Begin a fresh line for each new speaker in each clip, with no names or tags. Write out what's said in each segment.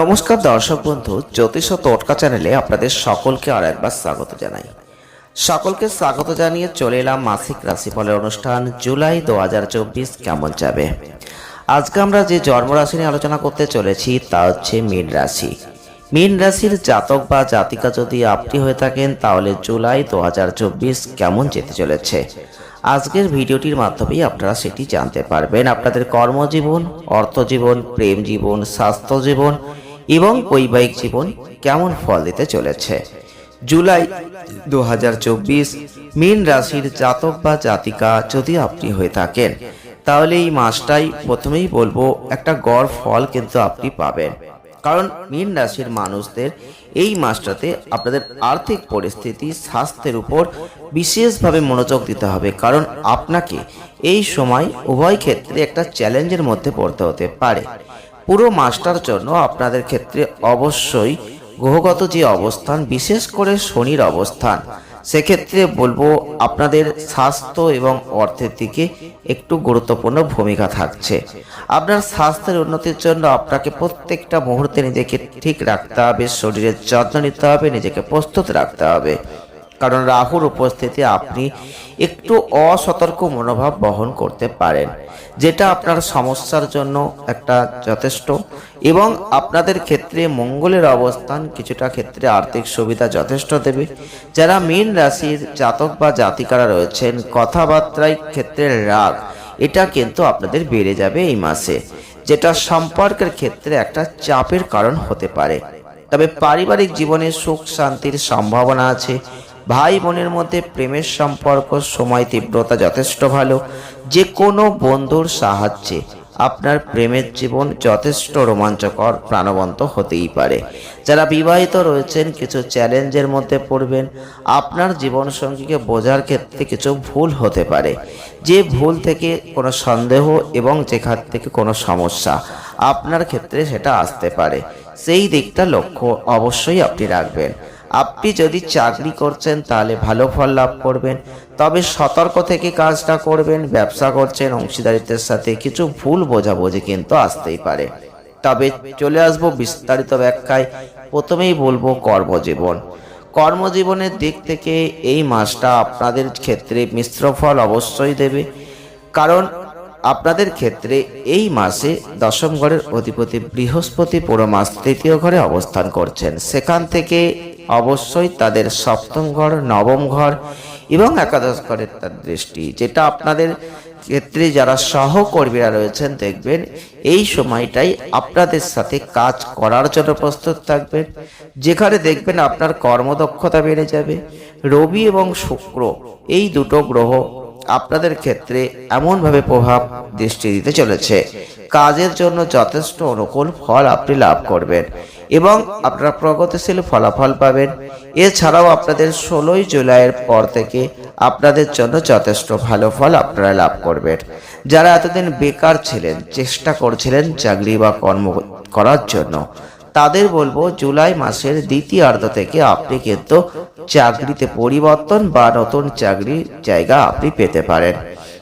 নমস্কার দর্শক বন্ধু, জ্যোতিষ ও টোটকা চ্যানেলে আপনাদের সকলকে আর একবার স্বাগত জানাই। সকলকে স্বাগত জানিয়ে চলে এলাম মাসিক রাশিফলের অনুষ্ঠান, জুলাই দু হাজার চব্বিশ কেমন যাবে? আজকে আমরা যে জন্মরাশি নিয়ে আলোচনা করতে চলেছি, তা হচ্ছে মীন রাশি। মীন রাশির জাতক বা জাতিকা যদি আপনি হয়ে থাকেন, তাহলে জুলাই দু হাজার চব্বিশ কেমন যেতে চলেছে? আজকের ভিডিওটির মাধ্যমেই আপনারা সেটি জানতে পারবেন। আপনাদের কর্মজীবন, অর্থজীবন, প্রেম জীবন স্বাস্থ্য জীবন এবং বৈবাহিক জীবন কেমন ফল দিতে চলেছে। জুলাই দু হাজার চব্বিশ, মীন রাশির জাতক বা জাতিকা যদি আপনি হয়ে থাকেন, তাহলে এই মাসটাই প্রথমেই বলব একটা গড় ফল কিন্তু আপনি পাবেন। কারণ মীন রাশির মানুষদের এই মাসটাতে আপনাদের আর্থিক পরিস্থিতি, স্বাস্থ্যের উপর বিশেষভাবে মনোযোগ দিতে হবে। কারণ আপনাকে এই সময় উভয় ক্ষেত্রে একটা চ্যালেঞ্জের মধ্যে পড়তে হতে পারে। পুরো মাসটার জন্য আপনাদের ক্ষেত্রে অবশ্যই গ্রহগত যে অবস্থান, বিশেষ করে শনির অবস্থান, সেক্ষেত্রে বলব আপনাদের স্বাস্থ্য এবং অর্থের দিকে একটু গুরুত্বপূর্ণ ভূমিকা থাকছে। আপনার স্বাস্থ্যের উন্নতির জন্য আপনাকে প্রত্যেকটা মুহূর্তে নিজেকে ঠিক রাখতে হবে, শরীরের যত্ন নিতে হবে, নিজেকে প্রস্তুত রাখতে হবে। কারণ রাহুর উপস্থিতি আপনি একটু অসতর্ক মনোভাব বহন করতে পারেন, যেটা আপনার সমস্যার জন্য একটা যথেষ্ট এবং আপনাদের ক্ষেত্রে মঙ্গলের অবস্থান কিছুটা ক্ষেত্রে আর্থিক সুবিধা যথেষ্ট দেবে। যারা মীন রাশির জাতক বা জাতিকারা রয়েছেন, কথাবার্তায় ক্ষেত্রে রাগ, এটা কিন্তু আপনাদের বেড়ে যাবে এই মাসে, যেটা সম্পর্কের ক্ষেত্রে একটা চাপের কারণ হতে পারে। তবে পারিবারিক জীবনে সুখ, শান্তির সম্ভাবনা আছে ভাই বোনের মধ্যে প্রেমের সম্পর্ক, সময় তীব্রতা যথেষ্ট ভালো। যে কোনো বন্ধুর সাহায্যে আপনার প্রেমের জীবন যথেষ্ট রোমাঞ্চকর, প্রাণবন্ত হতেই পারে। যারা বিবাহিত রয়েছেন, কিছু চ্যালেঞ্জের মধ্যে পড়বেন। আপনার জীবনসঙ্গীকে বোঝার ক্ষেত্রে কিছু ভুল হতে পারে। যে ভুল থেকে কোনো সন্দেহ এবং যেখান থেকে কোনো সমস্যা আপনার ক্ষেত্রে সেটা আসতে পারে। সেই দিকটা লক্ষ্য অবশ্যই আপনি রাখবেন। আপনি যদি চাকরি করছেন, তাহলে ভালো ফল লাভ করবেন। তবে সতর্ক থেকে কাজটা করবেন, ব্যবসা করছেন, অংশীদারিত্বের সাথে কিছু ভুল বোঝাবুঝি কিন্তু আসতেই পারে। তবে চলে আসব বিস্তারিত ব্যাখ্যায়। প্রথমেই বলব কর্মজীবন। কর্মজীবনের দিক থেকে এই মাসটা আপনাদের ক্ষেত্রে মিশ্র ফল অবশ্যই দেবে। কারণ আপনাদের ক্ষেত্রে এই মাসে দশম ঘরের অধিপতি বৃহস্পতি পুরো মাস তৃতীয় ঘরে অবস্থান করছেন। সেখান থেকে অবশ্যই তাদের সপ্তম ঘর, নবম ঘর এবং একাদশ ঘরের তার দৃষ্টি, যেটা আপনাদের ক্ষেত্রে যারা সহকর্মীরা রয়েছেন দেখবেন, এই সময়টাই আপনাদের সাথে কাজ করার জন্য প্রস্তুত থাকবেন। যেখানে দেখবেন আপনার কর্মদক্ষতা বেড়ে যাবে। রবি এবং শুক্র, এই দুটো গ্রহ আপনাদের ক্ষেত্রে এমনভাবে প্রভাব দৃষ্টি দিতে চলেছে। কাজের জন্য যথেষ্ট অনুকূল ফল আপনি লাভ করবেন এবং আপনারা প্রগতিশীল ফলাফল পাবেন। এছাড়াও আপনাদের ষোলোই জুলাইয়ের পর থেকে আপনাদের জন্য যথেষ্ট ভালো ফল আপনারা লাভ করবেন। যারা এতদিন বেকার ছিলেন, চেষ্টা করছিলেন চাকরি বা কর্ম করার জন্য। তাদের বলব, জুলাই মাসের দ্বিতীয়ার্ধ থেকে আপনি কিন্তু চাকরিতে পরিবর্তন বা নতুন চাকরির জায়গা আপনি পেতে পারেন।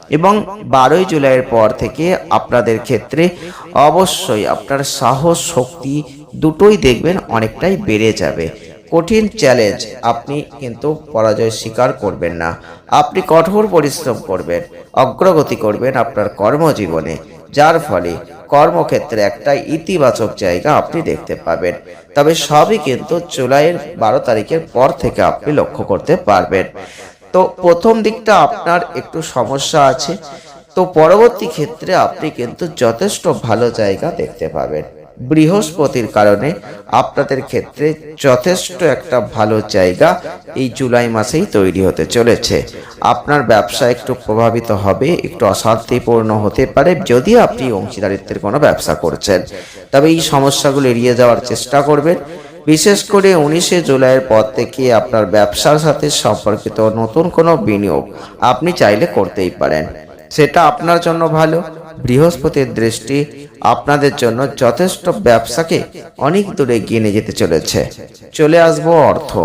এবং বারোই জুলাইয়ের পর থেকে আপনাদের ক্ষেত্রে অবশ্যই আপনার সাহস, শক্তি দুটোই দেখবেন অনেকটাই বেড়ে যাবে। কঠিন চ্যালেঞ্জ আপনি কিন্তু পরাজয় স্বীকার করবেন না। আপনি কঠোর পরিশ্রম করবেন, অগ্রগতি করবেন আপনার কর্মজীবনে। যার ফলে কর্মক্ষেত্রে একটা ইতিবাচক জায়গা আপনি দেখতে পাবেন। তবে সবই কিন্তু জুলাইয়ের বারো তারিখের পর থেকে আপনি লক্ষ্য করতে পারবেন। তো প্রথম দিকটা আপনার একটু সমস্যা আছে। তো পরবর্তী ক্ষেত্রে আপনি কিন্তু যথেষ্ট ভালো জায়গা দেখতে পাবেন। বৃহস্পতির কারণে আপনাদের ক্ষেত্রে যথেষ্ট একটা ভালো জায়গা এই জুলাই মাসেই তৈরি হতে চলেছে। আপনার ব্যবসা একটু প্রভাবিত হবে, একটু অশান্তিপূর্ণ হতে পারে, যদি আপনি অংশীদারিত্বের কোনো ব্যবসা করছেন। তবে এই সমস্যাগুলো এড়িয়ে যাওয়ার চেষ্টা করবেন। বিশেষ করে উনিশে জুলাইয়ের পর থেকে আপনার ব্যবসার সাথে সম্পর্কিত নতুন কোনো বিনিয়োগ আপনি চাইলে করতেই পারেন। সেটা আপনার জন্য ভালো। বৃহস্পতির দৃষ্টি আপনাদের জন্য যথেষ্ট ব্যবসাকে অনেক দূরে নিয়ে যেতে চলেছে। চলে আসব অর্থ।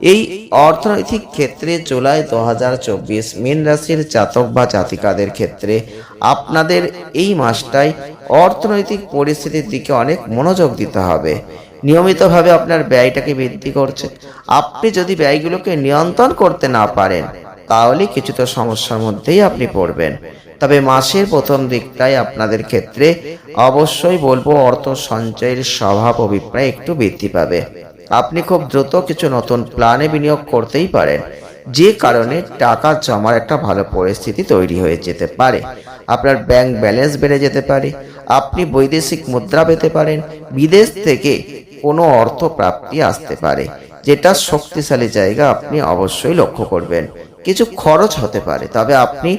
এই অর্থনৈতিক ক্ষেত্রে জুলাই দু হাজার চব্বিশ মীন রাশির জাতক বা জাতিকাদের ক্ষেত্রে আপনাদের এই মাসটাই অর্থনৈতিক পরিস্থিতির দিকে অনেক মনোযোগ দিতে হবে। নিয়মিতভাবে আপনার ব্যয়টাকে বৃদ্ধি করছে। আপনি যদি ব্যয়গুলোকে নিয়ন্ত্রণ করতে না পারেন, তাহলে কিছুটা সমস্যার মধ্যেই আপনি পড়বেন। তবে মাসের প্রথম দিকটাই আপনাদের ক্ষেত্রে অবশ্যই বলব অর্থ সঞ্চয়ের স্বভাব, অভিপ্রায় একটু বৃদ্ধি পাবে। আপনি খুব দ্রুত কিছু নতুন প্ল্যানে বিনিয়োগ করতেই পারেন। যে কারণে টাকা জমার একটা ভালো পরিস্থিতি তৈরি হয়ে যেতে পারে। আপনার ব্যাংক ব্যালেন্স বেড়ে যেতে পারে। আপনি বৈদেশিক মুদ্রা পেতে পারেন। বিদেশ থেকে কোনো অর্থ প্রাপ্তি আসতে পারে। যেটা শক্তিশালী জায়গা আপনি অবশ্যই লক্ষ্য করবেন। কিছু খরচ হতে পারে, তবে আপনি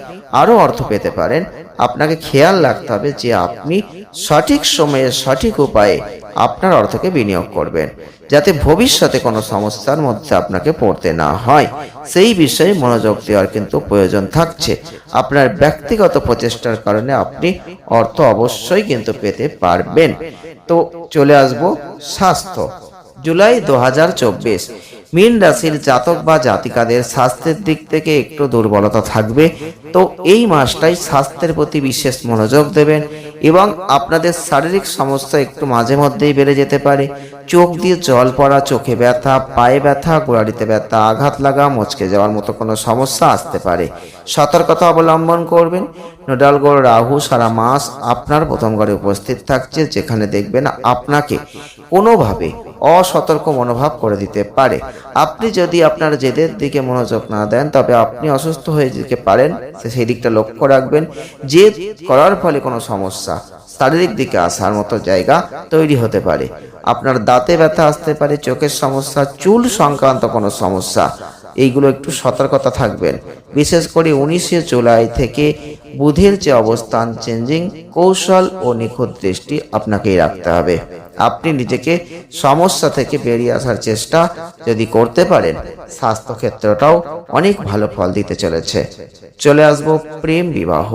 আরও অর্থ পেতে পারেন। আপনাকে খেয়াল রাখতে হবে যে আপনি সঠিক সময়ে সঠিক উপায়ে আপনার অর্থকে বিনিয়োগ করবেন, যাতে ভবিষ্যতে কোনো সমস্যার মধ্যে আপনাকে পড়তে না হয়। সেই বিষয়ে মনোযোগ দেওয়ার কিন্তু প্রয়োজন থাকছে। আপনার ব্যক্তিগত প্রচেষ্টার কারণে আপনি অর্থ অবশ্যই কিন্তু পেতে পারবেন। তো চলে আসব স্বাস্থ্য। জুলাই দু হাজার চব্বিশ মীন রাশির জাতক বা জাতিকাদের স্বাস্থ্যের দিক থেকে একটু দুর্বলতা থাকবে। তো এই মাসটাই স্বাস্থ্যের প্রতি বিশেষ মনোযোগ দেবেন এবং আপনাদের শারীরিক সমস্যা একটু মাঝে মধ্যেই বেড়ে যেতে পারে। চোখ দিয়ে জল পড়া, চোখে ব্যথা, পায়ে ব্যথা, গোড়ালিতে ব্যথা, আঘাত লাগা, মচকে যাওয়ার মতো কোনো সমস্যা আসতে পারে। সতর্কতা অবলম্বন করবেন। নোডালগড় রাহু, সারা মাস আপনার প্রথম ঘরে উপস্থিত থাকছে, যেখানে দেখবেন আপনাকে কোনোভাবে অসতর্ক মনোভাব করে দিতে পারে। আপনি যদি আপনার জেদের দিকে মনোযোগ না দেন, তবে আপনি অসুস্থ হয়ে যেতে পারেন। সেই দিকটা লক্ষ্য রাখবেন। জেদ করার ফলে কোনো সমস্যা শারীরিক দিকে আসার মতো জায়গা তৈরি হতে পারে। আপনার দাঁতে ব্যথা আসতে পারে, চোখের সমস্যা, চুল সংক্রান্ত কোনো সমস্যা, এইগুলো একটু সতর্কতা থাকবেন। বিশেষ করে উনিশে জুলাই থেকে বুধের যে অবস্থান চেঞ্জিং কৌশল ও নিখুঁত দৃষ্টি আপনাকেই রাখতে হবে। আপনি নিজেকে সমস্যা থেকে বেরিয়ে আসার চেষ্টা যদি করতে পারেন স্বাস্থ্য ক্ষেত্রটাও অনেক ভালো ফল দিতে চলেছে। চলে আসব প্রেম বিবাহ।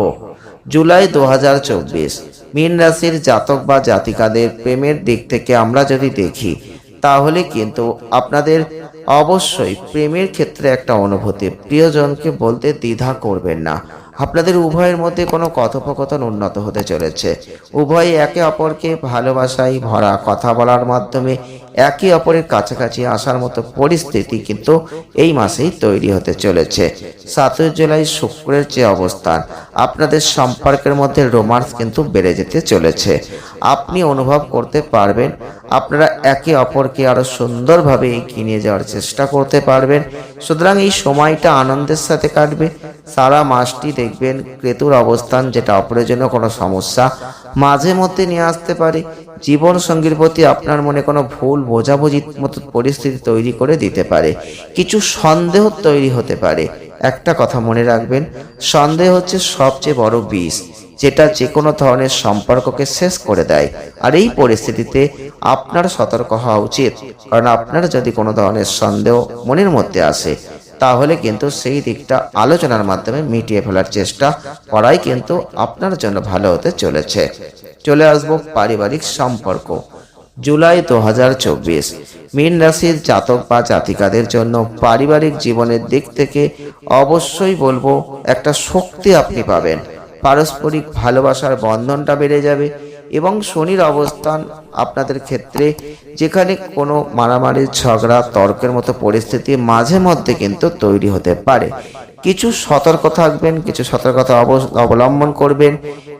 জুলাই দু হাজার চব্বিশ। মীন রাশির জাতক বা জাতিকাদের প্রেমের দিক থেকে আমরা যদি দেখি, তাহলে কিন্তু আপনাদের অবশ্যই প্রেমের ক্ষেত্রে একটা অনুভূতি। প্রিয়জনকে বলতে দ্বিধা করবেন না। আপনাদের উভয়ের মধ্যে কোনো কথোপকথন উন্নত হতে চলেছে। উভয় একে অপরকে ভালোবাসায় ভরা কথা বলার মাধ্যমে একে অপরের কাছাকাছি আসার মতো পরিস্থিতি কিন্তু এই মাসেই তৈরি হতে চলেছে। সাতই জুলাই শুক্রের যে অবস্থান, আপনাদের সম্পর্কের মধ্যে রোমান্স কিন্তু বেড়ে যেতে চলেছে। আপনি অনুভব করতে পারবেন আপনারা একে অপরকে আরও সুন্দরভাবে এগিয়ে নিয়ে যাওয়ার চেষ্টা করতে পারবেন। সুতরাং এই সময়টা আনন্দের সাথে কাটবে। সারা মাসটি দেখবেন ক্রেতুর অবস্থান যেটা অপ্রয়োজনীয় কোনো সমস্যা মাঝে মধ্যে নিয়ে আসতে পারে। জীবন সঙ্গীর প্রতি আপনার মনে কোনো ভুল, বোঝাবুঝির মতো পরিস্থিতি তৈরি করে দিতে পারে। কিছু সন্দেহ তৈরি হতে পারে। একটা কথা মনে রাখবেন, সন্দেহ হচ্ছে সবচেয়ে বড় বিষ। যেটা যে কোনো ধরনের সম্পর্ককে শেষ করে দেয়। আর এই পরিস্থিতিতে আপনার সতর্ক হওয়া উচিত। কারণ আপনার যদি কোনো ধরনের সন্দেহ মনের মধ্যে আসে, তাহলে কিন্তু সেই দিকটা আলোচনার মাধ্যমে মিটিয়ে ফেলার চেষ্টা করাই কিন্তু আপনার জন্য ভালো হতে চলেছে। চলে আসব পারিবারিক সম্পর্ক। জুলাই দু হাজার চব্বিশ। মীন রাশির জাতক বা জাতিকাদের জন্য পারিবারিক জীবনের দিক থেকে অবশ্যই বলব একটা শক্তি আপনি পাবেন। পারস্পরিক ভালোবাসার বন্ধনটা বেড়ে যাবে এবং শনির অবস্থান আপনাদের ক্ষেত্রে যেখানে কোনো মারামারি, ঝগড়া, তর্কের মতো পরিস্থিতি মাঝে মধ্যে কিন্তু তৈরি হতে পারে। কিছু সতর্ক থাকবেন, কিছু সতর্কতা অব- অবলম্বন করবেন।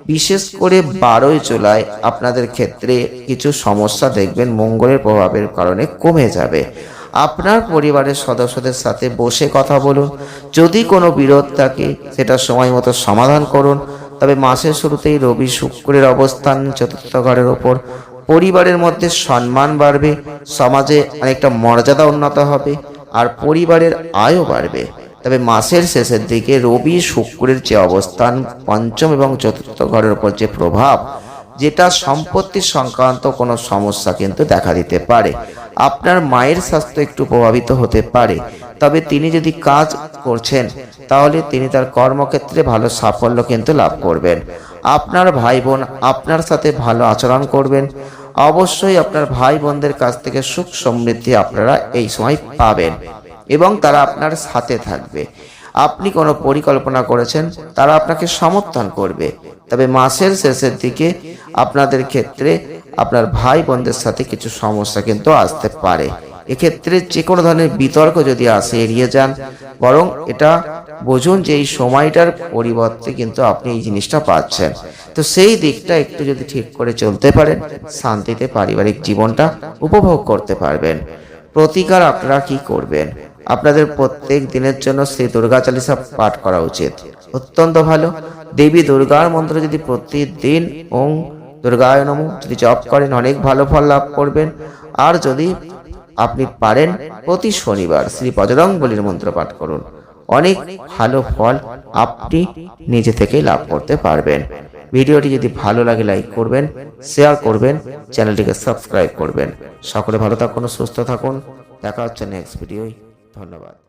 বিশেষ করে বারোই জুলাই আপনাদের ক্ষেত্রে কিছু সমস্যা দেখবেন, মঙ্গলের প্রভাবের কারণে কমে যাবে। আপনার পরিবারের সদস্যদের সাথে বসে কথা বলুন। যদি কোনো বিরোধ থাকে, সেটা সময় মতো সমাধান করুন। তবে মাসের শুরুতেই রবি শুক্রের অবস্থান চতুর্থ ঘরের ওপর। পরিবারের মধ্যে সম্মান বাড়বে, সমাজে অনেকটা মর্যাদা উন্নত হবে, আর পরিবারের আয়ও বাড়বে। তবে মাসের শেষের দিকে রবি শুক্রের যে অবস্থান, পঞ্চম এবং চতুর্থ ঘরের উপর যে প্রভাব, যেটা সম্পত্তি সংক্রান্ত কোনো সমস্যা কিন্তু দেখা দিতে পারে। আপনার মায়ের স্বাস্থ্য একটু প্রভাবিত হতে পারে। তবে তিনি যদি কাজ করছেন, তাহলে তিনি তার কর্মক্ষেত্রে ভালো সাফল্য কিন্তু লাভ করবেন। আপনার ভাই বোন আপনার সাথে ভালো আচরণ করবেন। অবশ্যই আপনার ভাই বোনদের কাছ থেকে সুখ সমৃদ্ধি আপনারা এই সময় পাবেন এবং তারা আপনার সাথে থাকবে। আপনি কোনো পরিকল্পনা করেছেন, তারা আপনাকে সমর্থন করবে। তবে মাসের শেষের দিকে আপনাদের ক্ষেত্রে আপনার ভাই বোনদের সাথে কিছু সমস্যা কিন্তু আসতে পারে। এক্ষেত্রে যে কোনো ধরনের বিতর্ক যদি আসে, এড়িয়ে যান। বরং এটা বুঝুন যে এই সময়টার পরিবর্তে কিন্তু আপনি এই জিনিসটা পাচ্ছেন। তো সেই দিকটা একটু যদি ঠিক করে চলতে পারেন, শান্তিতে পারিবারিক জীবনটা উপভোগ করতে পারবেন। প্রতিকার আপনারা কি করবেন? আপনাদের প্রত্যেক দিনের জন্য শ্রী দুর্গা চালিসা পাঠ করা উচিত। অত্যন্ত ভালো। দেবী দুর্গার মন্ত্র যদি প্রতিদিন ওং দুর্গায় নম। যদি জপ করেন, অনেক ভালো ফল লাভ করবেন। আর যদি আপনি পারেন, প্রতি শনিবার শ্রী বজরং বলির মন্ত্র পাঠ করুন। অনেক ভালো ফল আপনি নিজে থেকেই লাভ করতে পারবেন। ভিডিওটি যদি ভালো লাগে লাইক করবেন শেয়ার করবেন, চ্যানেলটিকে সাবস্ক্রাইব করবেন। সকলে ভালো থাকুন, সুস্থ থাকুন। দেখা হচ্ছে নেক্সট ভিডিওয় ধন্যবাদ।